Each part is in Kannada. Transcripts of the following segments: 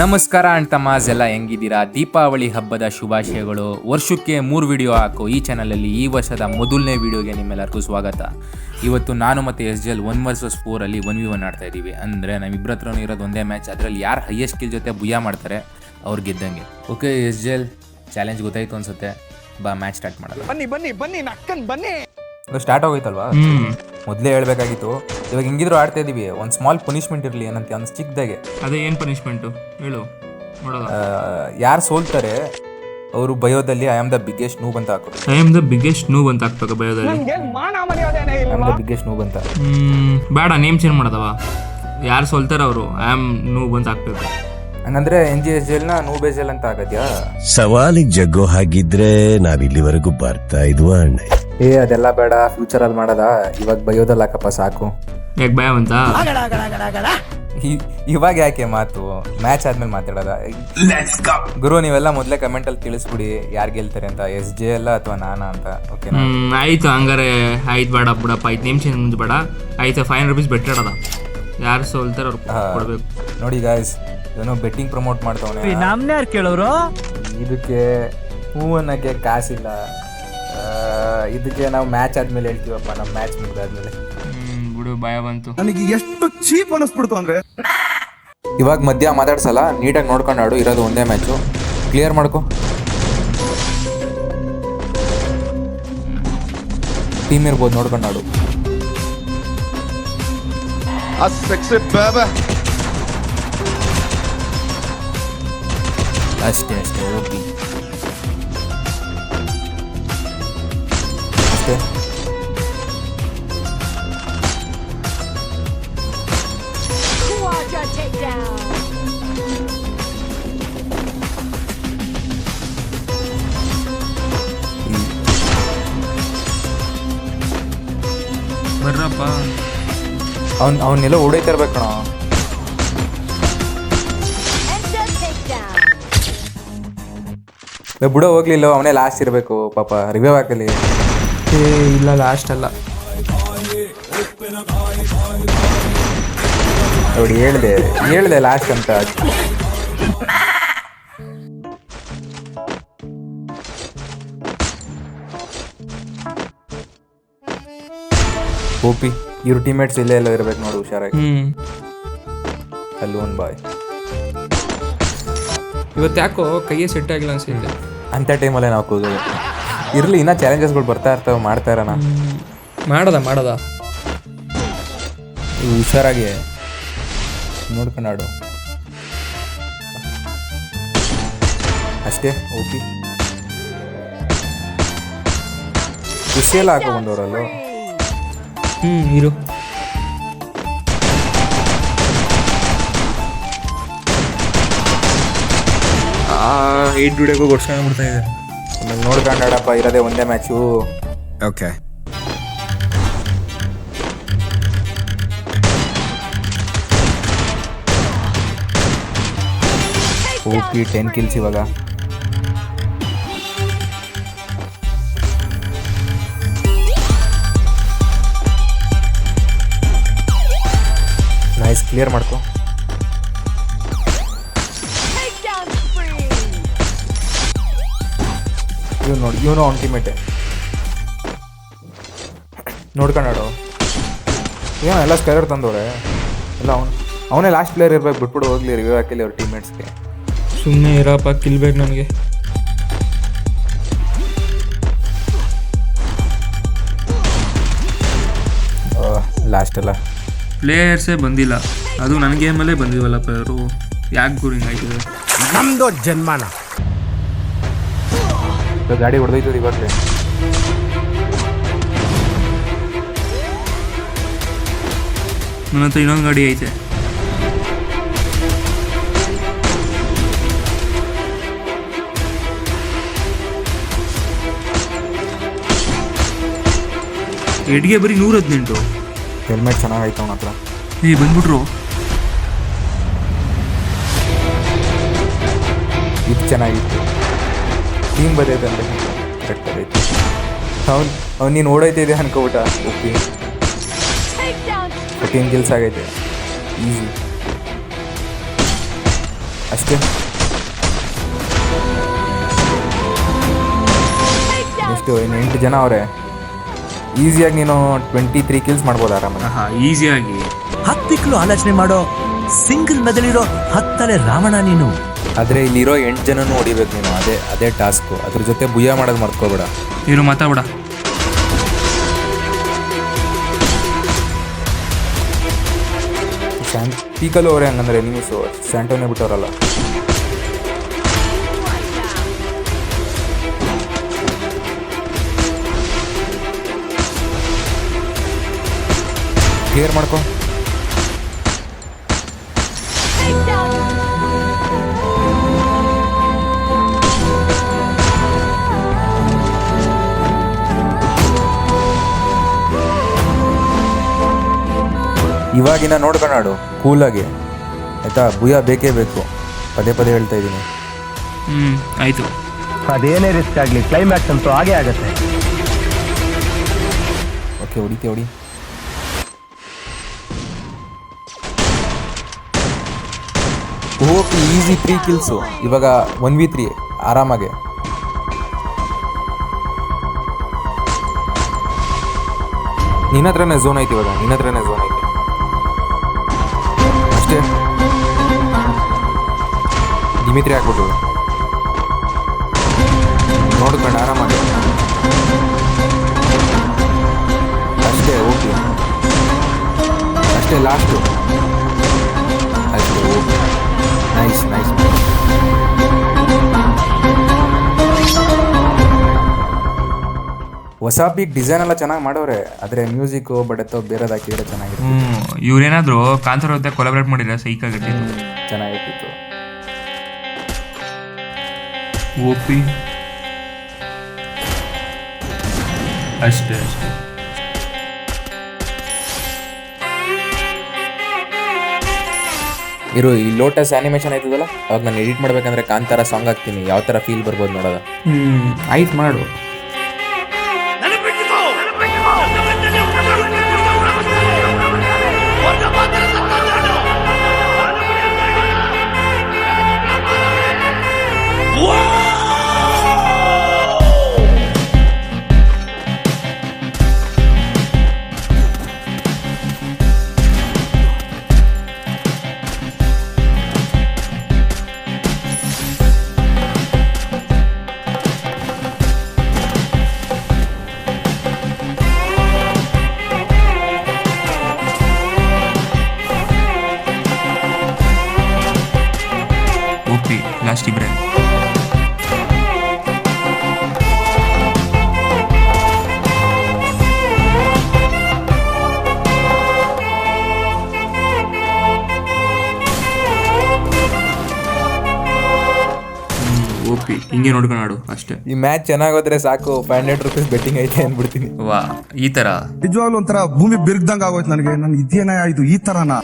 ನಮಸ್ಕಾರ ಅಂತ ಎಲ್ಲ ಹೆಂಗಿದ್ದೀರಾ? ದೀಪಾವಳಿ ಹಬ್ಬದ ಶುಭಾಶಯಗಳು. ವರ್ಷಕ್ಕೆ ಮೂರು ವಿಡಿಯೋ ಹಾಕು. ಈ ಚಾನಲಲ್ಲಿ ಈ ವರ್ಷದ ಮೊದಲನೇ ವಿಡಿಯೋಗೆ ನಿಮ್ಮೆಲ್ಲರಿಗೂ ಸ್ವಾಗತ. ಇವತ್ತು ನಾನು ಮತ್ತು S G L one versus ಫೋರಲ್ಲಿ one v one ಆಡ್ತಾ ಇದ್ದೀವಿ. ಅಂದರೆ ನಮ್ಮಿಬ್ಬರ ಹತ್ರನೂ ಇರೋದು ಒಂದೇ ಮ್ಯಾಚ್ ಅದರಲ್ಲಿ ಯಾರು ಹೈಯೆಸ್ಟ್ ಸ್ಕಿಲ್ ಜೊತೆ ಭುಯ್ಯ ಮಾಡ್ತಾರೆ ಅವ್ರು ಗೆದ್ದಂಗೆ. Okay S G L challenge ಗೊತ್ತಾಯ್ತು ಅನ್ಸುತ್ತೆ. ಬಾ ಮ್ಯಾಚ್ ಸ್ಟಾರ್ಟ್ ಮಾಡೋಣ. ಬನ್ನಿ ಬನ್ನಿ ಬನ್ನಿ ನಕ್ಕನ್ ಬನ್ನಿ. ಸ್ಟಾರ್ಟ್ ಆಗೋಯ್ತಲ್ವಾ? ಮೊದಲೇ ಹೇಳ್ಬೇಕಾಗಿತ್ತು. ಇವಾಗ ಹಿಂಗಿದ್ರು ಆಡ್ತಾ ಇದೀವಿ. ಒಂದು ಸ್ಮಾಲ್ ಪನಿಷ್ಮೆಂಟ್ ಇರಲಿ ಏನಂತ ಒಂದು ಚಿಕ್ಕದಾಗೆ ಅದೇ ಏನು ಪನಿಷ್ಮೆಂಟು ಹೇಳು. ಯಾರು ಸೋಲ್ತಾರೆ ಅವರು ಬಯೋದಲ್ಲಿ I am the biggest noob ಅಂತ ಹಾಕೋದು. I am the biggest noob ಅಂತ ಹಾಕ್ಬೇಕು ಬಯೋದಲ್ಲಿ. I am the biggest noob ಅಂತ. ಹ್ಮ್, ಬೇಡ ನೇಮ್ ಚೇಂಜ್ ಮಾಡದವ? ಯಾರು ಸೋಲ್ತಾರ ಅವರು? ಐ ಆಮ್ ನೂಬ್ ಅಂತ ಹಾಕ್ಬೇಕು. ಹಂಗಂದ್ರೆ ಎನ್ ಜಿ ಎಸ್ ಜೆಲ್ನ ನೂಬ್ ಎಸ್ ಜೆಲ್ ಅಂತ ಆಗದ್ಯಾ ಸವಾಲಿ ಜಗ್ಗೋ ಹಾಗಿದ್ರೆ ನಾವ್ ಇಲ್ಲಿವರೆಗೂ ಬರ್ತಾ ಇದ್ವಾ ಅಣ್ಣ ಏ ಅದೆಲ್ಲ ಬೇಡ ಫ್ಯೂಚರ್ ಅಲ್ಲಿ ಮಾಡದ. ಇವಾಗ ಬಯೋದಲ್ಲಿ ಹಾಕಪ್ಪ ಸಾಕು. ಯಾಕೆ ಭಯ ಅಂತ? ಇವಾಗ ಯಾಕೆ ಮಾತು? ಮ್ಯಾಚ್ ಆದ್ಮೇಲೆ ಮಾತಾಡೋದ? ಗುರು ನೀವೆಲ್ಲ ಮೊದಲೇ ಕಮೆಂಟ್ ಅಲ್ಲಿ ತಿಳಿಸ್ಬಿಡಿ ಯಾರು ಗೆಲ್ತಾರೆ ಅಂತ. ಎಸ್ ಜೆ ಅಲ್ಲ ಅಥವಾ ನಾನಾ ಅಂತ ಓಕೆ ಹ್ಮ್ ಆಯ್ತು ಹಂಗಾರೆ ಆಯ್ತು ಬೇಡ ಬಿಡಪ್ಪ ಐದು ನಿಮಿಷ ಮುಂದೆ ಬೇಡ. ಆಯ್ತು ಫೈವ್ ರುಪೀಸ್ ಬೆಟರ್ ಅದ ಯಾರು ಸೋಲ್ತಾರೆ ಅವ್ರು ಕೊಡ್ಬೇಕು. ನೋಡಿ ಗಾಯ್ಸ್ ಏನೋ ಬೆಟ್ಟಿಂಗ್ ಪ್ರಮೋಟ್ ಮಾಡ್ತಾವನೆ. ನಮ್ನ ಯಾರು ಕೇಳೋರು? ಇದಕ್ಕೆ ಹೂ ಅನ್ನಕ್ಕೆ ಕಾಸಿಲ್ಲ. ಆ, ಇದಕ್ಕೆ ನಾವು ಮ್ಯಾಚ್ ಆದ್ಮೇಲೆ ಹೇಳ್ತೀವಪ್ಪ ನಮ್ಮ ಮ್ಯಾಚ್ ಮುಗ್ದಾದ್ಮೇಲೆ. ಬಿಡು ಭಯ ಬಂತು. ನನಗೆ ಎಷ್ಟು ಚೀಪ್ ಅನಿಸ್ಬಿಡ್ತು ಅಂದ್ರೆ ಇವಾಗ ಮಧ್ಯ ಮಾತಾಡ್ಸಲ್ಲ ನೀಟಾಗಿ ನೋಡ್ಕೊಂಡು ಆಡು ಇರೋದು ಒಂದೇ ಮ್ಯಾಚು ಕ್ಲಿಯರ್ ಮಾಡ್ಕೊ. ಟೀಮ್ ಇರ್ಬೋದು ನೋಡ್ಕೊಂಡು ಆಡು. ಆ ಸೆಕ್ಸಿ ಬೇಬೆ ಅಷ್ಟೇ ಅಷ್ಟೇ ಓಕೆ. ಅವ್ನು ಅವನ್ನೆಲ್ಲ ಹೊಡೈತಾ ಇರ್ಬೇಕು ಕಣ. ಬಿಡೋ ಹೋಗ್ಲಿಲ್ಲ ಅವನೇ ಲಾಸ್ಟ್ ಇರಬೇಕು ಪಾಪ ರಿವ್ಯೂ ಹಾಕಲಿ ಏ ಇಲ್ಲ ಲಾಸ್ಟ್ ಅಲ್ಲ. ನೋಡಿ ಹೇಳಿದೆ ಹೇಳಿದೆ ಲಾಸ್ಟ್ ಅಂತ. ಓಪಿ. ಇವ್ರ ಟೀಮೇಟ್ಸ್ ಇಲ್ಲೇ ಎಲ್ಲ ಇರ್ಬೇಕು ನೋಡು ಹುಷಾರಾಗಿ. ಹ್ಮ್. ಅಲ್ಲಿ ಒಂದು ಬಾಯ್. ಇವತ್ತು ಯಾಕೋ ಕೈಯೇ ಸೆಟ್ ಆಗಿಲ್ಲ ಅನ್ಸಿದ್ದೆ ಅಂಥ ಟೈಮಲ್ಲೇ ನಾವು ಕೂಗೋದು. ಇರಲಿ ಇನ್ನೂ ಚಾಲೆಂಜಸ್ಗಳು ಬರ್ತಾ ಇರ್ತಾವೆ ಮಾಡ್ತಾ ಇರೋಣ. ಮಾಡದ ಮಾಡದ. ಇವು ಹುಷಾರಾಗಿ ನೋಡ್ಕೊಂಡು ಆಡು. ಅಷ್ಟೇ ಓಕೆ. ಖುಷಿಯೆಲ್ಲ ಹಾಕೋ ಬಂದವರಲ್ಲೋ ಹ್ಮ್ ಇರು ಏಟ್ ದುಡಿಯೋಕ್ಕೂ ಕೊಡ್ಸ್ಕೊಂಡು ಬಿಡ್ತಾ ಇದೆ ಆಮೇಲೆ ನೋಡ್ಕೊಂಡು ಆಡಪ್ಪ ಇರೋದೇ ಒಂದೇ match okay OP ten kills ಇವಾಗ. ಕ್ಲಿಯರ್ ಮಾಡ್ಕೋ. ಇವ್ ನೋಡಿ ಇವನು ಅವ್ನ ಟೀಮೇಟೆ ನೋಡ್ಕೊಂಡು ಆಡು ಏನೋ ಎಲ್ಲ ಸ್ಕೈಲರ್ ತಂದವ್ರೆ. ಎಲ್ಲ ಅವನು ಅವನೇ ಲಾಸ್ಟ್ ಪ್ಲೇಯರ್ ಇರ್ಬೇಕು ಬಿಟ್ಬಿಡು ಹೋಗ್ಲಿ ರಿವ್ಯೂ ಹಾಕಿಲ್ಲ ಅವ್ರ ಟೀಮೇಟ್ಸ್ಗೆ ಸುಮ್ಮನೆ ಇರಪ್ಪ ಕಿಲ್ಬೇಕು ನನಗೆ ಲಾಸ್ಟ್ ಅಲ್ಲ. ಪ್ಲೇಯರ್ಸೇ ಬಂದಿಲ್ಲ. ಅದು ನನ್ನ ಗೇಮಲ್ಲೇ ಬಂದಿವಲ್ಲ ಪ್ಲೇಯರು ಯಾಕೆ ಗುರು ಹಿಂಗಾಯ್ತಿದೆ ನಮ್ದು ಜನ್ಮನ. ಗಾಡಿ ಹೊಡೆದೈತದ ಇವಾಗಲೇ. ನನ್ನ ಹತ್ರ ಇನ್ನೊಂದು ಗಾಡಿ ಐತೆ. ಎಡ್ಗೆ ಬರೀ ನೂರ ಹದಿನೆಂಟು. ಹೆಲ್ಮೆಟ್ ಚೆನ್ನಾಗೈತೆ ಅವನ ಹತ್ರ. ಏ ಬಂದ್ಬಿಟ್ರು. ಇದು ಚೆನ್ನಾಗಿತ್ತು. ಟೀಮ್ ಬದೈತೆ ಅಂತ ಕರೆಕ್ಟ್ ಆಗೈತೆ ಅವ್ನು ಅವ್ನು ನೀನು ಓಡೈತಿದೆ ಅನ್ಕೋಬಿಟ ಓಕೆ. ಓಕೆ ಕಿಲ್ಸ್ ಆಗೈತೆ. ಈಸಿ. ಅಷ್ಟೇ. ಎಷ್ಟು ಇನ್ನು ಎಂಟು ಜನ ಅವರೇ. ಈಸಿಯಾಗಿ ನೀನು ಟ್ವೆಂಟಿ ತ್ರೀ ಕಿಲ್ಸ್ ಮಾಡ್ಬೋದು ಆರಾಮಾಗಿ ಹಾ ಈಸಿಯಾಗಿ. ಹತ್ತಿಕ್ಲು ಆಲೋಚನೆ ಮಾಡೋ ಸಿಂಗಲ್ ಮೆದಲಿರೋ ಹತ್ತಲೆ ರಾವಣ ನೀನು. ಆದರೆ ಇಲ್ಲಿರೋ ಎಂಟು ಜನನೂ ಹೊಡಿಬೇಕು ನೀನು. ಅದೇ ಅದೇ ಟಾಸ್ಕು ಅದ್ರ ಜೊತೆ ಭುಯ್ಯ ಮಾಡೋದು ಮಾಡ್ಕೋಬೇಡ ಇರು ಮಾತಾಡ ಸ್ಯಾನ್ ಪೀಕಲ್ಲೂ ಅವರೇ ಹಂಗಂದ್ರೆ ಎನಿಮೀಸು ಸ್ಯಾಂಟೋನೇ ಬಿಟ್ಟವರಲ್ಲ. ಕ್ಲಿಯರ್ ಮಾಡ್ಕೊ. ಇವಾಗಿನ ನೋಡ್ಕೊಂಡಾಡು ಕೂಲಾಗಿ. ಆಯ್ತಾ? ಭೂಯ ಬೇಕೇ ಬೇಕು. ಪದೇ ಪದೇ ಹೇಳ್ತಾ ಇದ್ದೀನಿ. ಹ್ಮ್ ಆಯ್ತು. ಅದೇನೇ ರಿಸ್ಕ್ ಆಗಲಿ ಕ್ಲೈಮ್ಯಾಕ್ಸ್ ಅಂತೂ ಹಾಗೆ ಆಗತ್ತೆ. ಓಕೆ ಹೊಡಿತೆ ಹೊಡಿ. ಓಕೆ ಈಸಿ ತ್ರೀ ಕಿಲ್ಸು ಇವಾಗ ಒನ್ ವಿ ತ್ರೀ ಆರಾಮಾಗೆ. ನಿನ್ನ ಹತ್ರನೇ ಝೋನ್ ಐತಿ ಇವಾಗ ನಿನ್ನ ಹತ್ರನೇ ಝೋನ್ ಐತಿ. ಅಷ್ಟೇ. ದಿಮಿತ್ರಿ ಹಾಕ್ಬಿಟ್ಟು ನೋಡ್ಕೊಂಡು ಆರಾಮಾಗಿ. ಅಷ್ಟೇ ಓಕೆ. ಅಷ್ಟೇ ಲಾಸ್ಟು ಹೊಸ ಪೀಕ್ ಡಿಸೈನ್ ಎಲ್ಲ ಚೆನ್ನಾಗಿ ಮಾಡೋರೆ. ಆದ್ರೆ ಮ್ಯೂಸಿಕ್ ಬಟ್ ಅಥವಾ ಬೇರೆದು ಹಾಕಿದ್ರೆ ಚೆನ್ನಾಗಿರುತ್ತೆ ಇವ್ರೇನಾದ್ರು ಕಾಂತಾರ ಜೊತೆ ಕೊಲಾಬ್ರೇಟ್ ಮಾಡಿದ್ರೆ ಸೈಕ್ ಆಗಿರ್ತಿತ್ತು ಚೆನ್ನಾಗಿರ್ತಿತ್ತು. ಓಪಿ. ಅಷ್ಟೇ ಅಷ್ಟೇ. ಇರು ಈ ಲೋಟಸ್ ಆನಿಮೇಷನ್ ಆಯ್ತದಲ್ಲ? ಅವಾಗ ನಾನು ಎಡಿಟ್ ಮಾಡ್ಬೇಕಂದ್ರೆ ಕಾಂತಾರ ಸಾಂಗ್ ಹಾಕ್ತೀನಿ. ಯಾವ ಥರ ಫೀಲ್ ಬರ್ಬೋದು ನೋಡೋದ? ಹ್ಮ್ ಆಯ್ತು ಮಾಡು. ಹಿಂಗೆ ನೋಡ್ಕೊಂಡು ಆಡು ಅಷ್ಟೇ. ಈ ಮ್ಯಾಚ್ ಚೆನ್ನಾಗೋದ್ರೆ ಸಾಕು ಫೈವ್ ಹಂಡ್ರೆಡ್ ರುಪೀಸ್ ಬೆಟ್ಟಿಂಗ್ ಐತೆ ಅಂದ್ಬಿಡ್ತೀನಿ. ವಾ ಈ ತರ. ನಿಜವಾಗ್ಲೂ ಒಂಥರ ಭೂಮಿ ಬಿರ್ಗ್ದಂಗ್ ಆಗೋಯ್ತು ನನಗೆ. ನನ್ ಇದೇನ ಇದು ಈ ತರನಾ.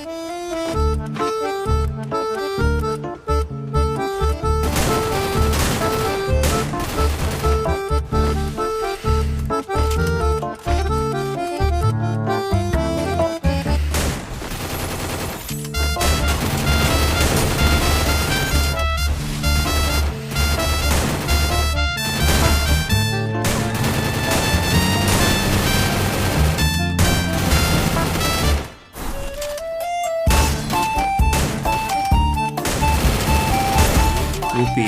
ಓಪಿ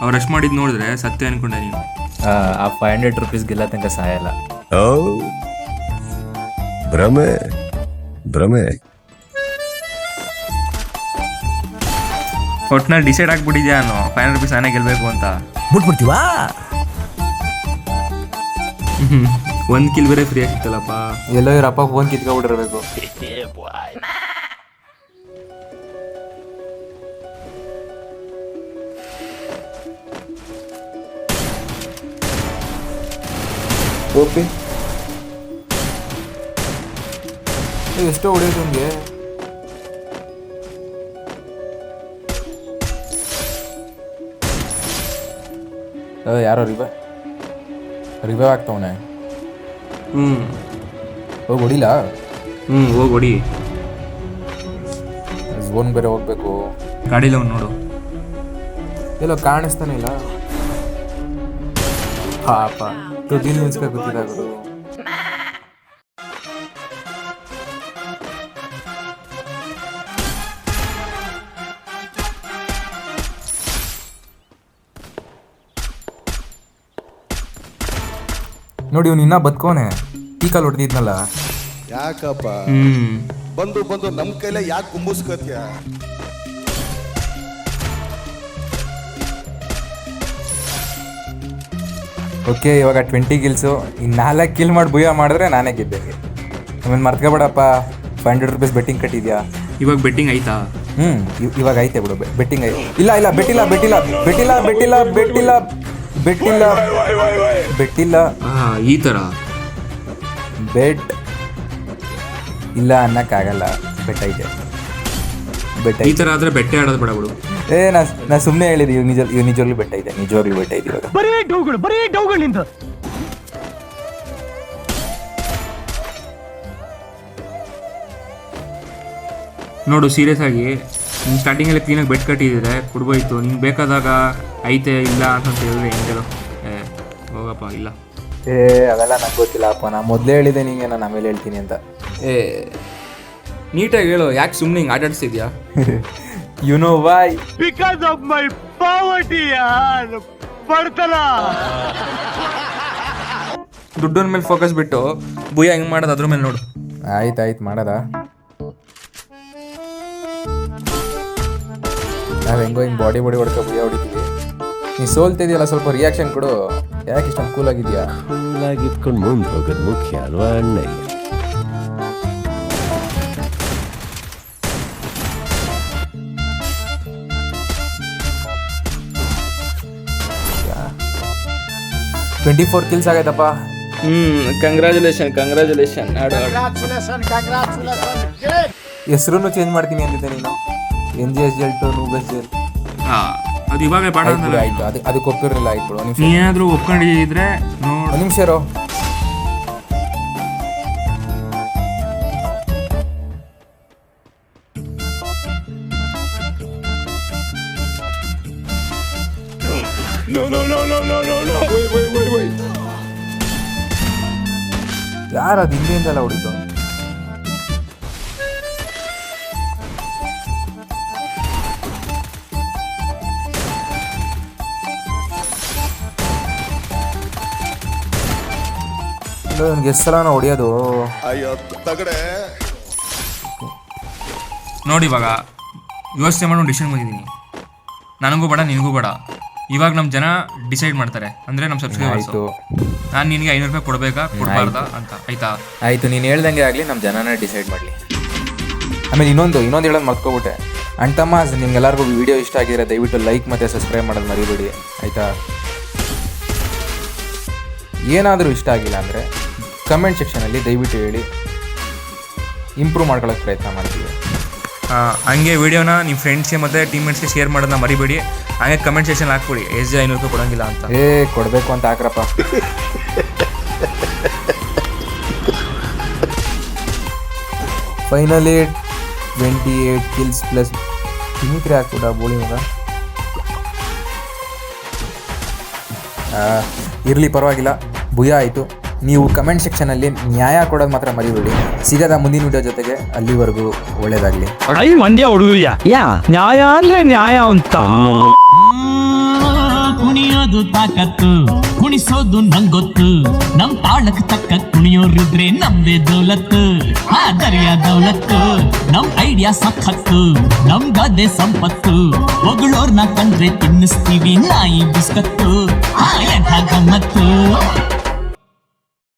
ಅವ್ರು ರಶ್ ಮಾಡಿದ್ ನೋಡಿದ್ರೆ ಸತ್ಯ ಅನ್ಕೊಂಡೆ ನೀನು. ಆ ಫೈವ್ ಹಂಡ್ರೆಡ್ ರುಪೀಸ್ ಗೆಲ್ಲ ತನಕ ಸಾಯಲ್ಲ. ಓ ಭ್ರಮೆ. ಭ್ರಮೆ. ಒಟ್ನಲ್ಲಿ ಡಿಸೈಡ್ ಆಗ್ಬಿಟ್ಟಿದ್ಯಾ ನಾನು ಫೈವ್ ಹಂಡ್ರೆಡ್ ರುಪೀಸ್ ನಾನೇ ಗೆಲ್ಬೇಕು ಅಂತ. ಬಿಟ್ಬಿಡ್ತೀವಾ? ಒಂದ್ ಕಿಲ್ ಬೇರೆ ಫ್ರೀ ಆಗ್ತಿತ್ತಲ್ಲಪ್ಪ ಎಲ್ಲೋ ಇವ್ರ ಅಪ್ಪ ಫೋನ್ ಕಿತ್ಕೊಬಿಟ್ಟಿರ್ಬೇಕು ಓಪಿ ಎಷ್ಟೋ ಹೊಡೆಯೋದು ನಿಮಗೆ. ಯಾರೋ ರಿವ? ರಿವೈವ್ ಆಗ್ತಾವನೆ. ಹ್ಞೂ ಹೋಗಿ ಹೊಡಿಲ್ಲ ಹ್ಞೂ ಹೋಗಿ ಹೊಡಿ. ಝೋನ್ ಬೇರೆ ಹೋಗ್ಬೇಕು. ಗಾಡಿಲಿ ಅವ್ನು ನೋಡು. ಎಲ್ಲೋ ಕಾಣಿಸ್ತಾನೆ ಇಲ್ಲ? ಪಾಪ. ತುದಿಲ್ ನಿಲ್ಸ್ಕ ಗೊತ್ತಿದ್ದಾಗುದು ನೋಡಿ ಇವ್ನು ಇನ್ನ ಬದ್ಕೋನೆ. ಟೀಕಾ ಹೊಡೆದಿದ್ನಲ್ಲ. ಯಾಕಪ್ಪ? ಹ್ಮ್. ಬಂದು ಬಂದು ನಮ್ ಕೈಲೇ ಯಾಕೆ ಕುಂಬಿಸ್ಕತ್ಯ ಓಕೆ ಇವಾಗ ಟ್ವೆಂಟಿ ಕಿಲ್ಸು ಇನ್ನು ನಾಲ್ಕು ಕಿಲ್ ಮಾಡಿ ಭೂಯ ಮಾಡಿದ್ರೆ ನಾನೇ ಗೆದ್ದಂಗೆ. ಆಮೇಲೆ ಮರ್ತ್ಕೊಬೇಡಪ್ಪ. ಫೈವ್ ಹಂಡ್ರೆಡ್ ರುಪೀಸ್ ಬೆಟ್ಟಿಂಗ್ ಕಟ್ಟಿದ್ಯಾ? ಇವಾಗ ಬೆಟ್ಟಿಂಗ್ ಆಯ್ತಾ? ಹ್ಞೂ ಇವಾಗ ಐತೆ ಬಿಡು ಬೆಟ್ಟಿಂಗ್ ಐತೆ ಇಲ್ಲ ಇಲ್ಲ ಬೆಟ್ಟಿಲ್ಲ ಬೆಟ್ಟಿಲ್ಲ ಬೆಟ್ಟಿಲ್ಲ ಬೆಟ್ಟಿಲ್ಲ ಬೆಟ್ಟಿಲ್ಲ ಬೆಟ್ಟಿಲ್ಲ ಬೆಟ್ಟಿಲ್ಲ ಈ ಥರ ಬೆಟ್ ಇಲ್ಲ ಅನ್ನಕ್ಕಾಗಲ್ಲ. ಬೆಟ್ ಐತೆ. ಬೆಟ್ ಈ ಥರ ಆದರೆ ಆದ್ರೆ ಬೆಟ್ಟೆ ಆಡೋದು ಬೇಡ ಬಿಡು. ಏ ನಾ ನಾ ಸುಮ್ಮನೆ ಹೇಳಿದೆ ಇವ್ ನಿಜ ಇವ್ ನಿಜವಾಗ್ಲೂ ಬೆಟ್ಟ ಇದೆ ನಿಜವಾಗ್ಲೂ ಬೆಟ್ಟ ಇದೆ ಇವಾಗ. ಬರೀ ಡೌಗಳು ಬರೀ ಡೌಗಳಿಂದ ನೋಡು ಸೀರಿಯಸ್ ಆಗಿ ನೀನು ಸ್ಟಾರ್ಟಿಂಗಲ್ಲಿ ಕ್ಲೀನಾಗಿ ಬೆಟ್ ಕಟ್ಟಿದ್ರೆ ಕೊಡ್ಬೋಯ್ತು. ನಿಂಗೆ ಬೇಕಾದಾಗ ಐತೆ ಇಲ್ಲ ಅಂತ ಹೇಳಿದ್ರೆ ಹೆಂಗೆಲ್ಲ ಏ ಹೋಗಪ್ಪ ಇಲ್ಲ. ಏ ಅವೆಲ್ಲ ನಂಗೆ ಗೊತ್ತಿಲ್ಲ ಅಪ್ಪ. ನಾ ಮೊದಲೇ ಹೇಳಿದೆ ನಿಂಗೆ ನಾನು ಆಮೇಲೆ ಹೇಳ್ತೀನಿ ಅಂತ. ಏ ನೀಟಾಗಿ ಹೇಳು ಯಾಕೆ ಸುಮ್ಮನೆ ಹಿಂಗೆ ಆಟಾಡ್ಸಿದ್ಯಾ? You know why because of my poverty ಬಡತನ. ದುಡ್ಡನ ಮೇಲೆ ಫೋಕಸ್ ಬಿಟ್ಟು ಭೂಯ ಹೆಂಗೆ ಮಾಡೋದು ಅದ್ರ ಮೇಲೆ ನೋಡು. ಆಯ್ತು ಆಯ್ತು ಮಾಡದ. ನಾವು ಹೆಂಗೋ ಹಿಂಗೆ ಬಾಡಿ ಬಾಡಿ ಹೊಡ್ಕೊ ಭೂಯ ಹೊಡಿತೀವಿ. ನೀ ಸೋಲ್ತಿದೆಯಲ್ಲ ಸ್ವಲ್ಪ ರಿಯಾಕ್ಷನ್ ಕೊಡು. ಯಾಕೆ ಇಷ್ಟೊಂದು ಕೂಲ್ ಆಗಿದೆಯಾ? ಕೂಲಾಗಿದ್ಕೊಂಡು ಮುಂದೆ ಹೋಗೋದು ಮುಖ್ಯ ಅಲ್ವಾ ಅಣ್ಣಯ್ಯ? ಟ್ವೆಂಟಿ ಫೋರ್ ಕಿಲ್ಸ್ ಆಗೈತಪ್ಪ. ಹ್ಮ್ ಕಂಗ್ರ್ಯಾಚುಲೇಷನ್ ಕಂಗ್ರ್ಯಾಚುಲೇಷನ್ ಆಡು ಹೆಸರು ಚೇಂಜ್ ಮಾಡ್ತೀನಿ ಅಂದಿದ್ದೆ ನೀನು. ಎನ್ ಜಿ ಎಸ್ ಜೆಲ್ ಟು ನೂಬೆಸ್ ಜೆಲ್ ಹಾಂ ಅದು ಇವಾಗ ಬೇಡ ಆಯ್ತು ಅದಕ್ಕೆ ಅದಕ್ಕೆ ಒಪ್ಪಿರಲಿಲ್ಲ ಆಯ್ತು ಏನಾದರೂ ಒಪ್ಕೊಂಡಿದ್ರೆ ನಿಮಿಷ ಇರೋ. ಯಾರು ಅದು ಹಿಂದೆಯಿಂದೆಲ್ಲ ಹೊಡಿತು? ನನ್ಗೆ ಎಷ್ಟು ಸಲ ಹೊಡಿಯೋದು? ಅಯ್ಯೋ ತಗಡೆ. ನೋಡಿ ಇವಾಗ ಯೋಚನೆ ಮಾಡೋ ಡಿಸಿಷನ್ ಬಂದಿದ್ದೀನಿ ನನಗೂ ಬೇಡ ನಿನಗೂ ಬೇಡ. ಇವಾಗ ನಮ್ಮ ಜನ ಡಿಸೈಡ್ ಮಾಡ್ತಾರೆ. ಅಂದರೆ ನಮ್ಮ ಸಬ್ಸ್ಕ್ರೈಬರ್ಸ್ ಆಯ್ತು. ನಾನು ನಿನಗೆ ಐನೂರು ರೂಪಾಯಿ ಕೊಡಬೇಕಾ? ಕೊಡಬಾರ್ದಾ ಅಂತ. ಆಯ್ತಾ? ಆಯ್ತು ನೀನು ಹೇಳ್ದಂಗೆ ಆಗಲಿ ನಮ್ಮ ಜನನೇ ಡಿಸೈಡ್ ಮಾಡಲಿ. ಆಮೇಲೆ ಇನ್ನೊಂದು ಇನ್ನೊಂದು ಹೇಳೋದು ಮರ್ತ್ಕೊಬಿಟ್ಟೆ. ತಮ್ಮ ನಿಮ್ಗೆಲ್ಲರಿಗೂ ವಿಡಿಯೋ ಇಷ್ಟ ಆಗಿದ್ರೆ ದಯವಿಟ್ಟು ಲೈಕ್ ಮತ್ತು ಸಬ್ಸ್ಕ್ರೈಬ್ ಮಾಡೋದು ಮರಿಬೇಡಿ. ಆಯಿತಾ? ಏನಾದರೂ ಇಷ್ಟ ಆಗಿಲ್ಲ ಅಂದರೆ ಕಮೆಂಟ್ ಸೆಕ್ಷನಲ್ಲಿ ದಯವಿಟ್ಟು ಹೇಳಿ. ಇಂಪ್ರೂವ್ ಮಾಡ್ಕೊಳ್ಳೋಕೆ ಪ್ರಯತ್ನ ಮಾಡ್ತೀವಿ. ಹಂಗೆ ವಿಡಿಯೋನ ನಿಮ್ಮ ಫ್ರೆಂಡ್ಸ್ಗೆ ಮತ್ತು ಟೀಮ್ಮೇಟ್ಸ್ಗೆ ಶೇರ್ ಮಾಡೋದನ್ನ ಮರಿಬೇಡಿ. ಹಾಗೆ ಕಮೆಂಟ್ ಸೆಕ್ಷನ್ ಹಾಕ್ಬಿಡಿ. ಎಸ್ ಜಿ ಐನೂರು ರೂಪಾಯಿ ಕೊಡೋಂಗಿಲ್ಲ ಅಂತ. ಏ, ಕೊಡಬೇಕು ಅಂತ ಹಾಕ್ರಪ್ಪ. Finally twenty eight kills plus mimicry ಹಾಕ್ಬಿಡ ಬೋಳಿ ಮಗ ಇರಲಿ ಪರವಾಗಿಲ್ಲ. ಭುಯ ಆಯಿತು. ನೀವು ಕಮೆಂಟ್ ಸೆಕ್ಷನಲ್ಲಿ ನ್ಯಾಯ ಕೊಡೋದು ಮಾತ್ರ ಮರಿಬೇಡಿ. ಸಿಗದ ಮುಂದಿನ ವಿಡಿಯೋ ಜೊತೆಗೆ ಅಲ್ಲಿವರೆಗೂ ಒಳ್ಳೇದಾಗಲಿ. ಐ ಮಂಡ್ಯ ಹುಡುಗಿಯ ಯಾ? ನ್ಯಾಯ ಅಂದ್ರೆ ನ್ಯಾಯ ಅಂತ. ಕುಣಿಯೋದು ತಾಕತ್ತು ಕುಣಿಸೋದು ನಂಗೊತ್ತು ನಮ್ ತಾಳಕ್ ತಕ್ಕ ಕುಣಿಯೋರಿದ್ರೆ ನಮ್ದೇ ದೌಲತ್ತು. ಆ ದರ್ಯ ದೌಲತ್ತು ನಮ್ ಐಡಿಯಾ ಸಖತ್ತು ನಮ್ ಗದೆ ಸಂಪತ್ತು. ಹೊಗಳೋರ್ನ ಕಂಡ್ರೆ ತಿನ್ನಿಸ್ತೀವಿ ನಾಯಿ ಬಿಸ್ಕತ್ತು. ಆ ಎಂಥ ಗಮ್ಮತ್ತು.